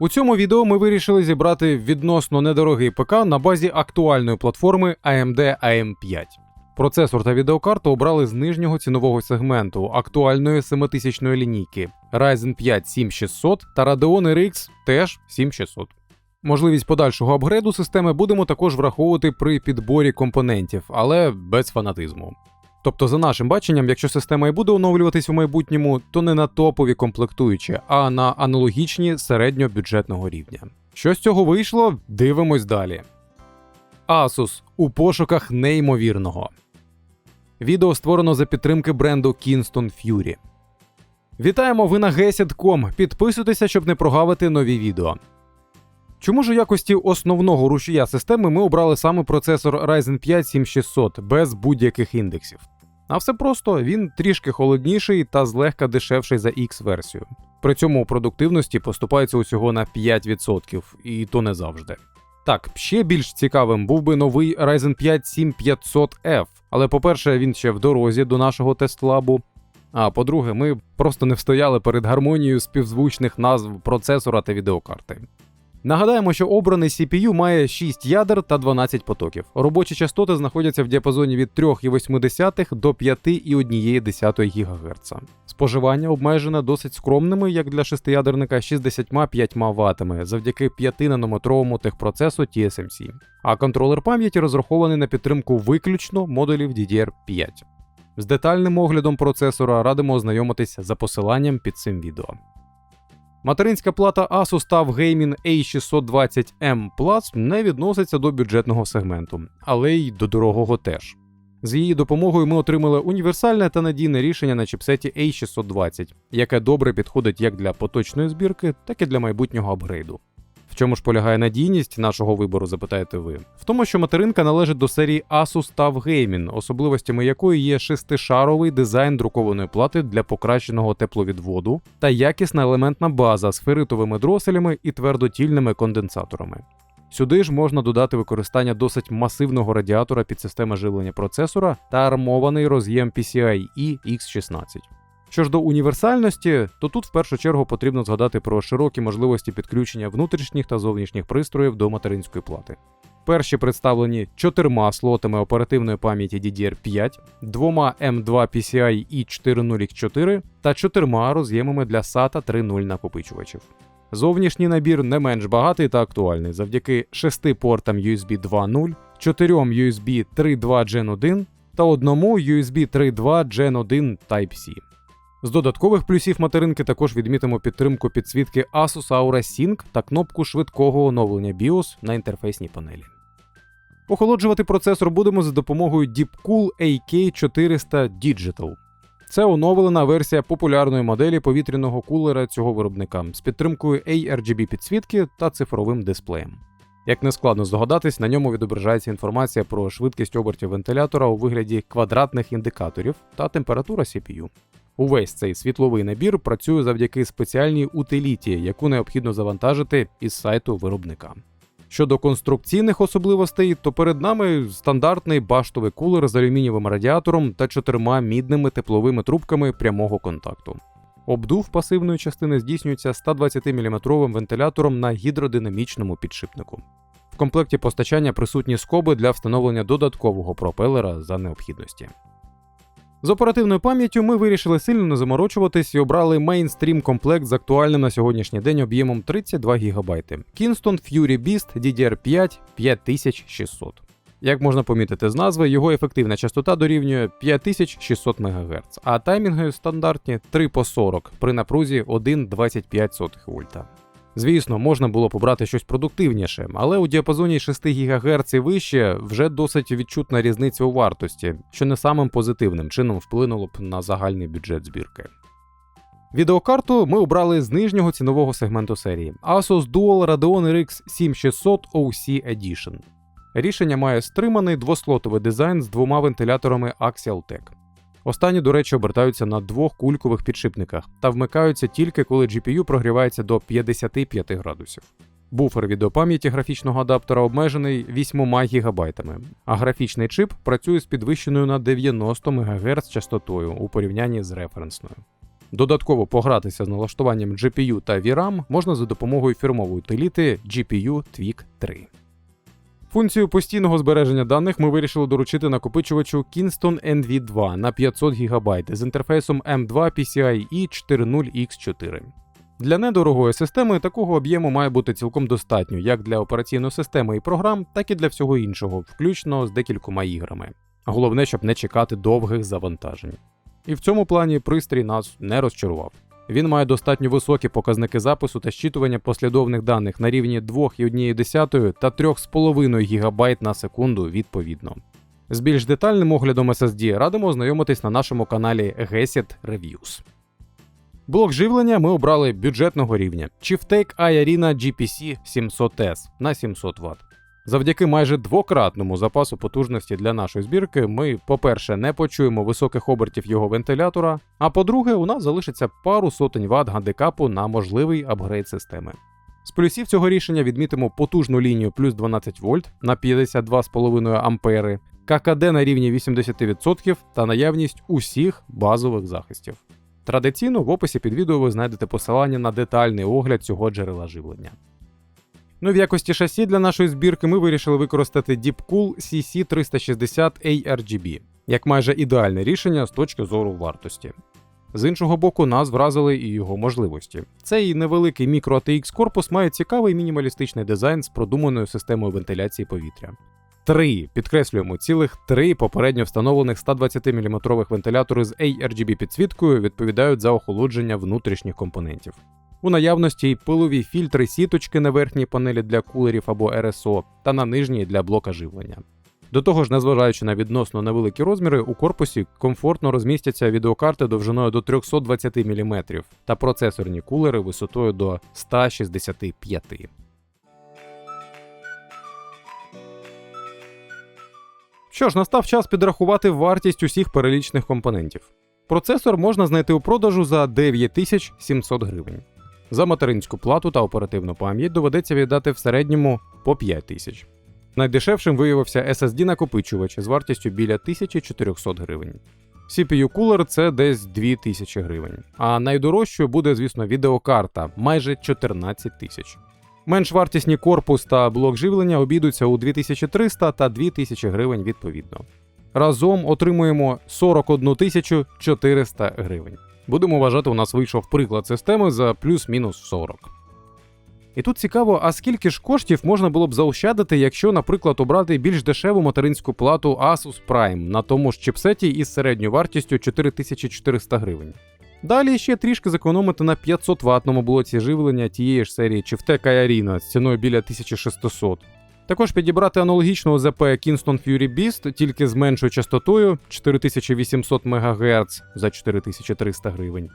У цьому відео ми вирішили зібрати відносно недорогий ПК на базі актуальної платформи AMD AM5. Процесор та відеокарту обрали з нижнього цінового сегменту актуальної 7000 лінійки Ryzen 5 7600 та Radeon RX теж 7600. Можливість подальшого апгрейду системи будемо також враховувати при підборі компонентів, але без фанатизму. Тобто, за нашим баченням, якщо система і буде оновлюватись у майбутньому, то не на топові комплектуючі, а на аналогічні середньобюджетного рівня. Що з цього вийшло, дивимось далі. Asus у пошуках неймовірного. Відео створено за підтримки бренду Kingston Fury. Вітаємо ви на Gesit.com. Підписуйтеся, щоб не прогавити нові відео. Чому ж у якості основного рушія системи ми обрали саме процесор Ryzen 5 7600 без будь-яких індексів? А все просто він трішки холодніший та злегка дешевший за X-версію. При цьому у продуктивності поступається усього на 5%, і то не завжди. Так, ще більш цікавим був би новий Ryzen 5 7500F, але по-перше, він ще в дорозі до нашого тест-лабу. А по-друге, ми просто не встояли перед гармонією співзвучних назв процесора та відеокарти. Нагадаємо, що обраний CPU має 6 ядер та 12 потоків. Робочі частоти знаходяться в діапазоні від 3,8 до 5,1 ГГц. Споживання обмежене досить скромними, як для шестиядерника, 65 Вт завдяки 5-нанометровому техпроцесу TSMC. А контролер пам'яті розрахований на підтримку виключно модулів DDR5. З детальним оглядом процесора радимо ознайомитись за посиланням під цим відео. Материнська плата Asus TUF Gaming A620M Plus не відноситься до бюджетного сегменту, але й до дорогого теж. З її допомогою ми отримали універсальне та надійне рішення на чіпсеті A620, яке добре підходить як для поточної збірки, так і для майбутнього апгрейду. Чому ж полягає надійність нашого вибору, запитаєте ви? В тому, що материнка належить до серії Asus TUF Gaming, особливостями якої є шестишаровий дизайн друкованої плати для покращеного тепловідводу та якісна елементна база з феритовими дроселями і твердотільними конденсаторами. Сюди ж можна додати використання досить масивного радіатора під системи живлення процесора та армований роз'єм PCIe X16. Що ж до універсальності, то тут в першу чергу потрібно згадати про широкі можливості підключення внутрішніх та зовнішніх пристроїв до материнської плати. Перші представлені чотирма слотами оперативної пам'яті DDR5, двома M2 PCIe 40X4 та чотирма роз'ємами для SATA 3.0 накопичувачів. Зовнішній набір не менш багатий та актуальний завдяки 6 портам USB 2.0, 4 USB 3.2 Gen 1 та одному USB 3.2 Gen 1 Type-C. З додаткових плюсів материнки також відмітимо підтримку підсвітки Asus Aura Sync та кнопку швидкого оновлення BIOS на інтерфейсній панелі. Охолоджувати процесор будемо за допомогою Deepcool AK400 Digital. Це оновлена версія популярної моделі повітряного кулера цього виробника з підтримкою ARGB підсвітки та цифровим дисплеєм. Як не складно здогадатись, на ньому відображається інформація про швидкість обертів вентилятора у вигляді квадратних індикаторів та температура CPU. Увесь цей світловий набір працює завдяки спеціальній утиліті, яку необхідно завантажити із сайту виробника. Щодо конструкційних особливостей, то перед нами стандартний баштовий кулер з алюмінієвим радіатором та чотирма мідними тепловими трубками прямого контакту. Обдув пасивної частини здійснюється 120-мм вентилятором на гідродинамічному підшипнику. В комплекті постачання присутні скоби для встановлення додаткового пропелера за необхідності. З оперативною пам'яттю ми вирішили сильно не заморочуватись і обрали мейнстрім комплект з актуальним на сьогоднішній день об'ємом 32 ГБ. Kingston Fury Beast DDR5 5600. Як можна помітити з назви, його ефективна частота дорівнює 5600 МГц, а таймінги стандартні 3 по 40 при напрузі 1,25 вольта. Звісно, можна було побрати щось продуктивніше, але у діапазоні 6 ГГц і вище вже досить відчутна різниця у вартості, що не самим позитивним чином вплинуло б на загальний бюджет збірки. Відеокарту ми обрали з нижнього цінового сегменту серії Asus Dual Radeon RX 7600 OC Edition. Рішення має стриманий двослотовий дизайн з двома вентиляторами Axial Tech. Останні, до речі, обертаються на двох кулькових підшипниках та вмикаються тільки коли GPU прогрівається до 55 градусів. Буфер відеопам'яті графічного адаптера обмежений 8 ГБ, а графічний чип працює з підвищеною на 90 МГц частотою у порівнянні з референсною. Додатково погратися з налаштуванням GPU та VRAM можна за допомогою фірмової утиліти GPU Tweak 3. Функцію постійного збереження даних ми вирішили доручити накопичувачу Kingston NV2 на 500 ГБ з інтерфейсом M2 PCIe 40X4. Для недорогої системи такого об'єму має бути цілком достатньо як для операційної системи і програм, так і для всього іншого, включно з декількома іграми. Головне, щоб не чекати довгих завантажень. І в цьому плані пристрій нас не розчарував. Він має достатньо високі показники запису та щитування послідовних даних на рівні 2,1 та 3,5 ГБ на секунду відповідно. З більш детальним оглядом SSD радимо ознайомитись на нашому каналі Gesit Reviews. Блок живлення ми обрали бюджетного рівня Chieftake iArena GPC 700S на 700 Вт. Завдяки майже двократному запасу потужності для нашої збірки, ми, по-перше, не почуємо високих обертів його вентилятора, а по-друге, у нас залишиться пару сотень Вт гандикапу на можливий апгрейд системи. З плюсів цього рішення відмітимо потужну лінію плюс 12 вольт на 52,5 ампери, ККД на рівні 80% та наявність усіх базових захистів. Традиційно в описі під відео ви знайдете посилання на детальний огляд цього джерела живлення. Ну і в якості шасі для нашої збірки ми вирішили використати Deepcool CC360 ARGB як майже ідеальне рішення з точки зору вартості. З іншого боку, нас вразили і його можливості. Цей невеликий мікро ATX корпус має цікавий мінімалістичний дизайн з продуманою системою вентиляції повітря. Три, підкреслюємо, цілих три попередньо встановлених 120 мм вентилятори з ARGB підсвіткою відповідають за охолодження внутрішніх компонентів. У наявності й пилові фільтри сіточки на верхній панелі для кулерів або РСО та на нижній для блока живлення. До того ж, незважаючи на відносно невеликі розміри, у корпусі комфортно розмістяться відеокарти довжиною до 320 мм та процесорні кулери висотою до 165 Що ж, настав час підрахувати вартість усіх перелічних компонентів. Процесор можна знайти у продажу за 9700 гривень. За материнську плату та оперативну пам'ять доведеться віддати в середньому по 5 тисяч. Найдешевшим виявився SSD накопичувач з вартістю біля 1400 гривень. CPU кулер це десь 2000 гривень. А найдорожчою буде, звісно, відеокарта майже 14 тисяч. Менш вартісні корпус та блок живлення обійдуться у 2300 та 2000 гривень відповідно. Разом отримуємо 41 400 гривень. Будемо вважати, у нас вийшов приклад системи за плюс-мінус 40. І тут цікаво, а скільки ж коштів можна було б заощадити, якщо, наприклад, обрати більш дешеву материнську плату Asus Prime на тому ж чіпсеті із середньою вартістю 4400 гривень. Далі ще трішки зекономити на 500 ватному блоці живлення тієї ж серії Chieftec Arena з ціною біля 1600. Також підібрати аналогічну ОЗП Kingston Fury Beast тільки з меншою частотою 4800 МГц за 4300 гривень.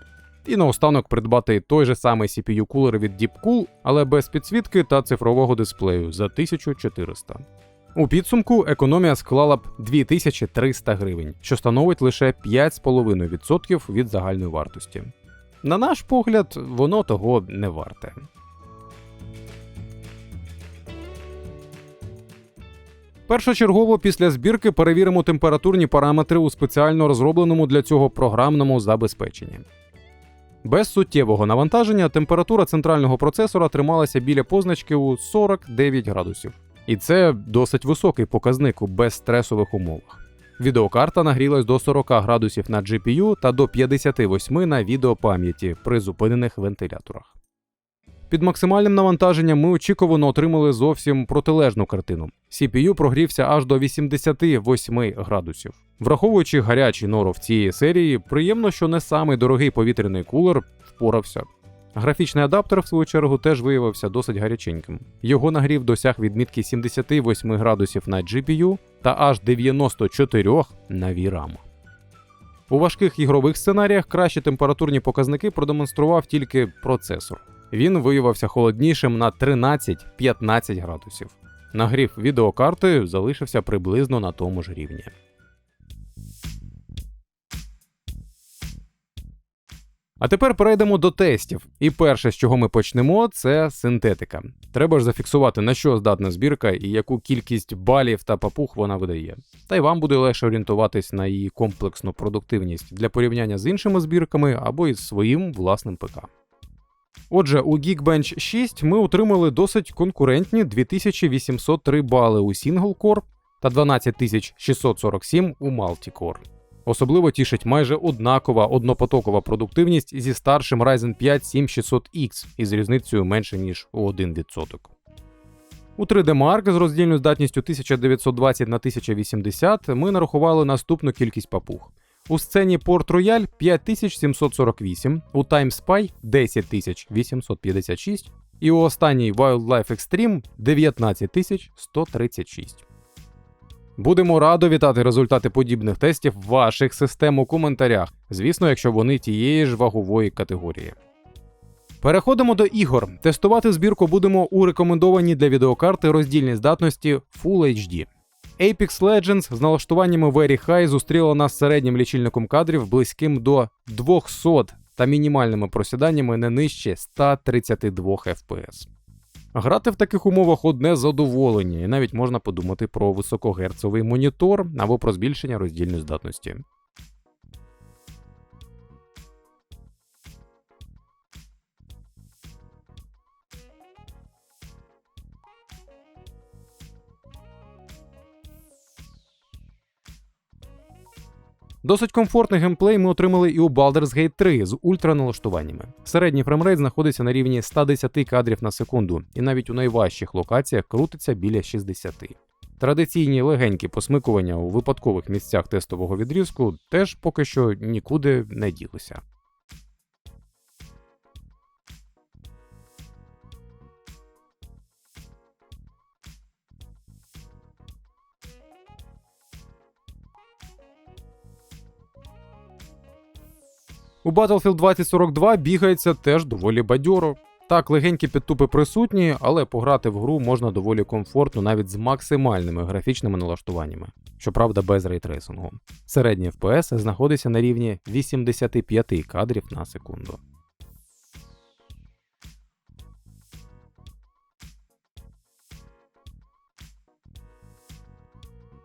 І наостанок придбати той же самий CPU кулер від Deepcool, але без підсвітки та цифрового дисплею за 1400. У підсумку економія склала б 2300 гривень, що становить лише 5,5% від загальної вартості. На наш погляд, воно того не варте. Першочергово після збірки перевіримо температурні параметри у спеціально розробленому для цього програмному забезпеченні. Без суттєвого навантаження температура центрального процесора трималася біля позначки у 49 градусів. І це досить високий показник у безстресових умовах. Відеокарта нагрілась до 40 градусів на GPU та до 58 на відеопам'яті при зупинених вентиляторах. Під максимальним навантаженням ми очікувано отримали зовсім протилежну картину. CPU прогрівся аж до 88 градусів. Враховуючи гарячий норов цієї серії, приємно, що не самий дорогий повітряний кулер впорався. Графічний адаптер, в свою чергу, теж виявився досить гаряченьким. Його нагрів досяг відмітки 78 градусів на GPU та аж 94 на VRAM. У важких ігрових сценаріях кращі температурні показники продемонстрував тільки процесор. Він виявився холоднішим на 13-15 градусів. Нагрів відеокарти залишився приблизно на тому ж рівні. А тепер перейдемо до тестів. І перше, з чого ми почнемо, це синтетика. Треба ж зафіксувати, на що здатна збірка і яку кількість балів та папух вона видає. Та й вам буде легше орієнтуватись на її комплексну продуктивність для порівняння з іншими збірками або із своїм власним ПК. Отже, у Geekbench 6 ми отримали досить конкурентні 2803 бали у Single Core та 12647 у Multicore. Особливо тішить майже однакова однопотокова продуктивність зі старшим Ryzen 5 7600X із різницею менше ніж у 1%. У 3D Mark з роздільною здатністю 1920 на 1080 ми нарахували наступну кількість папуг. У сцені Port Royal 5748, у Time Spy 10856 і у останній Wildlife Extreme 19136. Будемо радо вітати результати подібних тестів ваших систем у коментарях, звісно, якщо вони тієї ж вагової категорії. Переходимо до ігор. Тестувати збірку будемо у рекомендованій для відеокарти роздільній здатності Full HD. Apex Legends з налаштуваннями Very High зустріла нас середнім лічильником кадрів близьким до 200 та мінімальними просіданнями не нижче 132 FPS. Грати в таких умовах одне задоволення, і навіть можна подумати про високогерцовий монітор або про збільшення роздільної здатності. Досить комфортний геймплей ми отримали і у Baldur's Gate 3 з ультраналаштуваннями. Середній фреймрейт знаходиться на рівні 110 кадрів на секунду, і навіть у найважчих локаціях крутиться біля 60. Традиційні легенькі посмикування у випадкових місцях тестового відрізку теж поки що нікуди не ділися. У Battlefield 2042 бігається теж доволі бадьоро. Так, легенькі підтупи присутні, але пограти в гру можна доволі комфортно навіть з максимальними графічними налаштуваннями, щоправда, без рейтрейсингу. Середній FPS знаходиться на рівні 85 кадрів на секунду.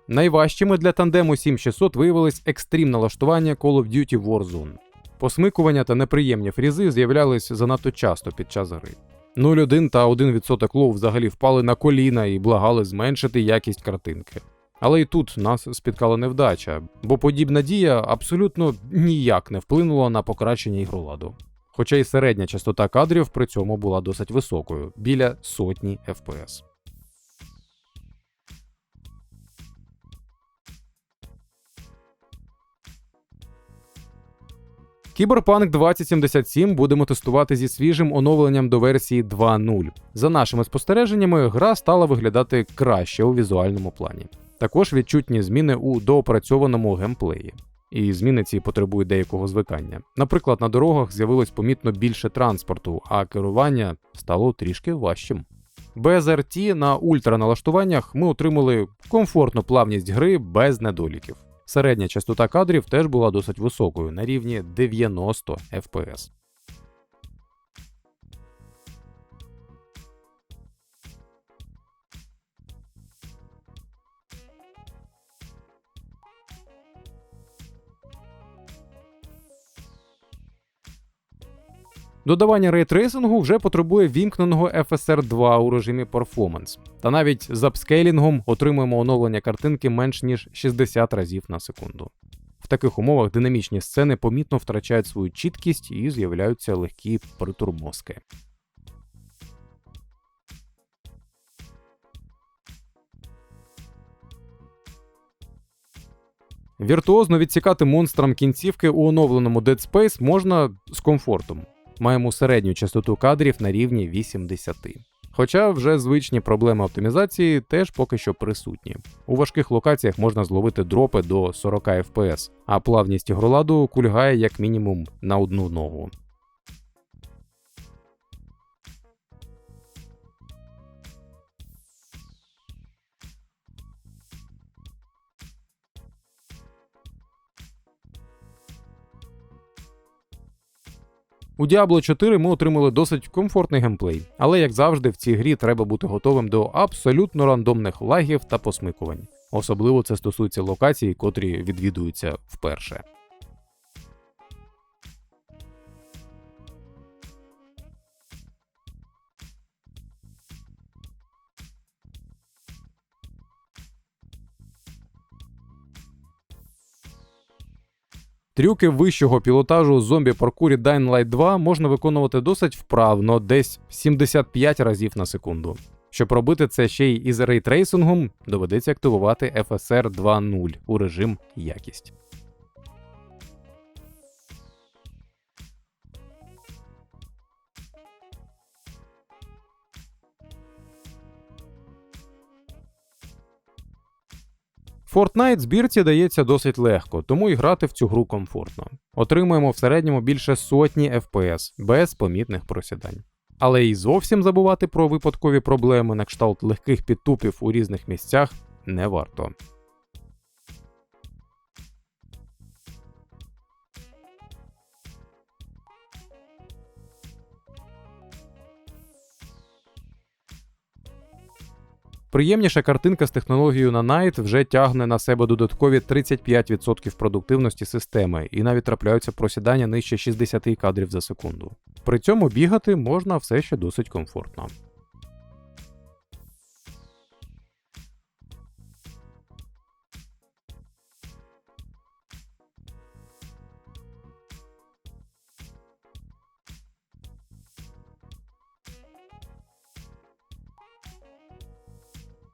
Найважчими для тандему 7600 виявились екстрім налаштування Call of Duty Warzone. Посмикування та неприємні фрізи з'являлись занадто часто під час гри. 0,1 та 1% лов взагалі впали на коліна і благали зменшити якість картинки. Але і тут нас спіткала невдача, бо подібна дія абсолютно ніяк не вплинула на покращення ігроладу. Хоча й середня частота кадрів при цьому була досить високою біля сотні FPS. Кіберпанк 2077 будемо тестувати зі свіжим оновленням до версії 2.0. За нашими спостереженнями, гра стала виглядати краще у візуальному плані. Також відчутні зміни у доопрацьованому геймплеї. І зміни ці потребують деякого звикання. Наприклад, на дорогах з'явилось помітно більше транспорту, а керування стало трішки важчим. Без RT на ультраналаштуваннях ми отримали комфортну плавність гри без недоліків. Середня частота кадрів теж була досить високою на рівні 90 FPS. Додавання рейтрейсингу вже потребує вімкненого FSR 2 у режимі Performance. Та навіть з апскейлінгом отримуємо оновлення картинки менш ніж 60 разів на секунду. В таких умовах динамічні сцени помітно втрачають свою чіткість і з'являються легкі притурмозки. Віртуозно відсікати монстрам кінцівки у оновленому Dead Space можна з комфортом маємо середню частоту кадрів на рівні 80. Хоча вже звичні проблеми оптимізації теж поки що присутні. У важких локаціях можна зловити дропи до 40 FPS, а плавність ігроладу кульгає як мінімум на одну ногу. У Diablo 4 ми отримали досить комфортний геймплей, але як завжди, в цій грі треба бути готовим до абсолютно рандомних лагів та посмикувань. Особливо це стосується локацій, котрі відвідуються вперше. Трюки вищого пілотажу у зомбі-паркурі Dying Light 2 можна виконувати досить вправно, десь 75 разів на секунду. Щоб робити це ще й із рейтрейсингом, доведеться активувати FSR 2.0 у режим якість. Fortnite збірці дається досить легко, тому і грати в цю гру комфортно. Отримуємо в середньому більше сотні FPS без помітних просідань. Але і зовсім забувати про випадкові проблеми на кшталт легких підтупів у різних місцях не варто. Приємніша картинка з технологією на Night вже тягне на себе додаткові 35% продуктивності системи, і навіть трапляються просідання нижче 60 кадрів за секунду. При цьому бігати можна все ще досить комфортно.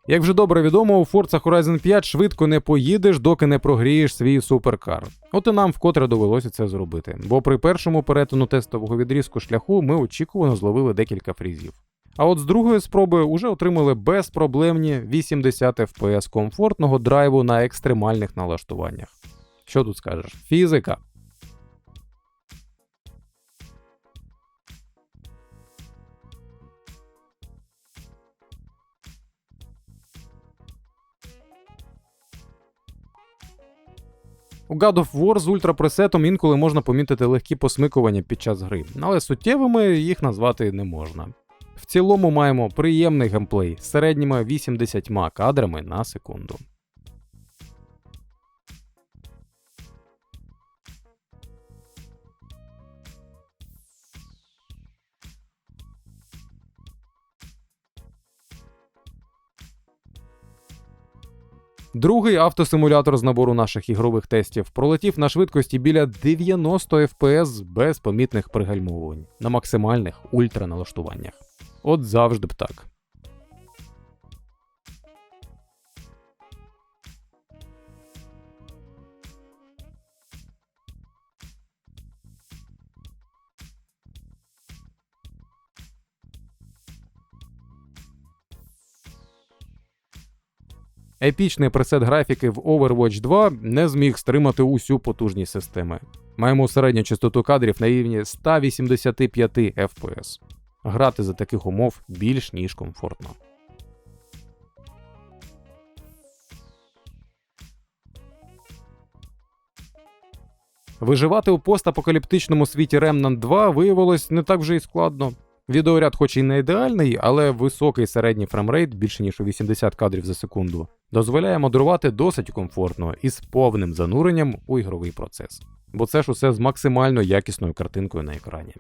Як вже добре відомо, у Forza Horizon 5 швидко не поїдеш, доки не прогрієш свій суперкар. От і нам вкотре довелося це зробити, бо при першому перетину тестового відрізку шляху ми очікувано зловили декілька фрізів. А от з другої спроби уже отримали безпроблемні 80 FPS комфортного драйву на екстремальних налаштуваннях. Що тут скажеш? Фізика. У God of War з ультрапресетом інколи можна помітити легкі посмикування під час гри, але суттєвими їх назвати не можна. В цілому маємо приємний геймплей з середніми 80 кадрами на секунду. Другий автосимулятор з набору наших ігрових тестів пролетів на швидкості біля 90 FPS без помітних пригальмовувань на максимальних ультраналаштуваннях. От завжди б так. Епічний пресет графіки в Overwatch 2 не зміг стримати усю потужність системи. Маємо середню частоту кадрів на рівні 185 FPS. Грати за таких умов більш ніж комфортно. Виживати у постапокаліптичному світі Remnant 2 виявилось не так вже й складно. Відеоряд, хоч і не ідеальний, але високий середній фреймрейт більше ніж у 80 кадрів за секунду, дозволяє модерувати досить комфортно і з повним зануренням у ігровий процес. Бо це ж усе з максимально якісною картинкою на екрані.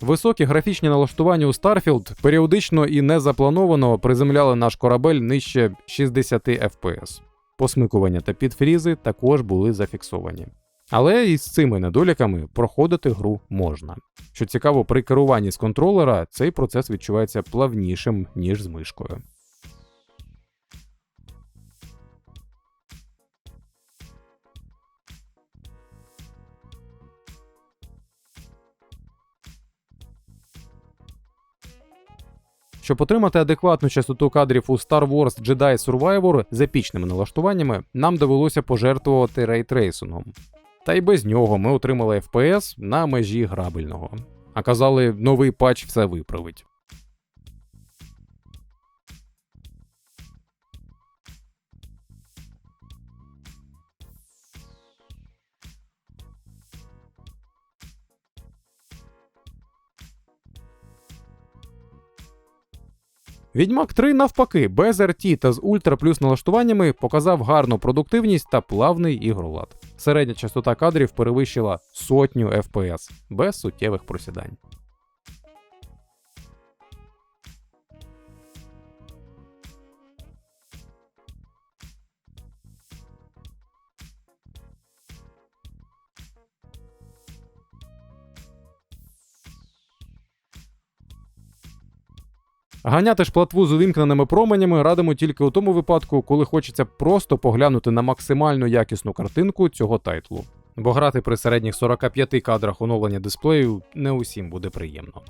Високі графічні налаштування у Starfield періодично і незаплановано приземляли наш корабель нижче 60 FPS. Посмикування та підфрізи також були зафіксовані. Але із цими недоліками проходити гру можна. Що цікаво, при керуванні з контролера цей процес відчувається плавнішим, ніж з мишкою. Щоб отримати адекватну частоту кадрів у Star Wars Jedi Survivor з епічними налаштуваннями, нам довелося пожертвувати рейтрейсингом. Та й без нього ми отримали FPS на межі грабельного. А казали, новий патч все виправить. Відьмак 3 навпаки, без RT та з ультра плюс налаштуваннями показав гарну продуктивність та плавний ігролад. Середня частота кадрів перевищила сотню FPS без суттєвих просідань. Ганяти ж платву з увімкненими променями радимо тільки у тому випадку, коли хочеться просто поглянути на максимально якісну картинку цього тайтлу. Бо грати при середніх 45 кадрах оновлення дисплею не усім буде приємно.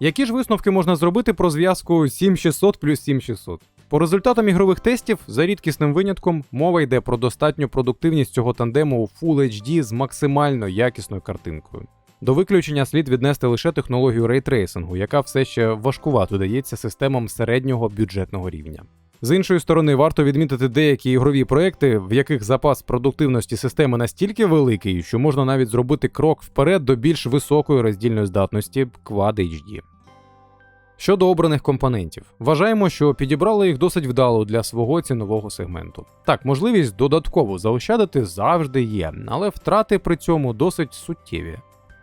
Які ж висновки можна зробити про зв'язку 7600 плюс 7600? По результатам ігрових тестів, за рідкісним винятком, мова йде про достатню продуктивність цього тандему у Full HD з максимально якісною картинкою. До виключення слід віднести лише технологію рейтрейсингу, яка все ще важкувато дається системам середнього бюджетного рівня. З іншої сторони, варто відмітити деякі ігрові проекти, в яких запас продуктивності системи настільки великий, що можна навіть зробити крок вперед до більш високої роздільної здатності Quad HD. Щодо обраних компонентів, вважаємо, що підібрали їх досить вдало для свого цінового сегменту. Так, можливість додатково заощадити завжди є, але втрати при цьому досить суттєві.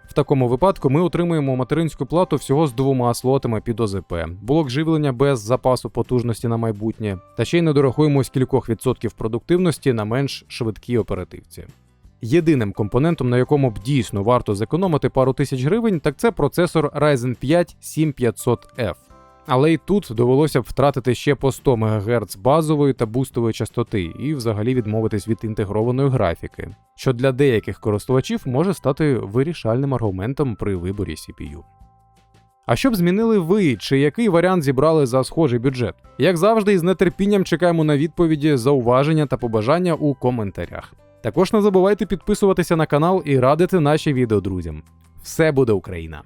В такому випадку ми отримуємо материнську плату всього з двома слотами під ОЗП, блок живлення без запасу потужності на майбутнє, та ще й не дорахуємось кількох відсотків продуктивності на менш швидкій оперативці. Єдиним компонентом, на якому б дійсно варто зекономити пару тисяч гривень, так це процесор Ryzen 5 7500F. Але й тут довелося б втратити ще по 100 МГц базової та бустової частоти і взагалі відмовитись від інтегрованої графіки, що для деяких користувачів може стати вирішальним аргументом при виборі CPU. А що б змінили ви, чи який варіант зібрали за схожий бюджет? Як завжди, з нетерпінням чекаємо на відповіді, зауваження та побажання у коментарях. Також не забувайте підписуватися на канал і радити наші відео друзям. Все буде Україна!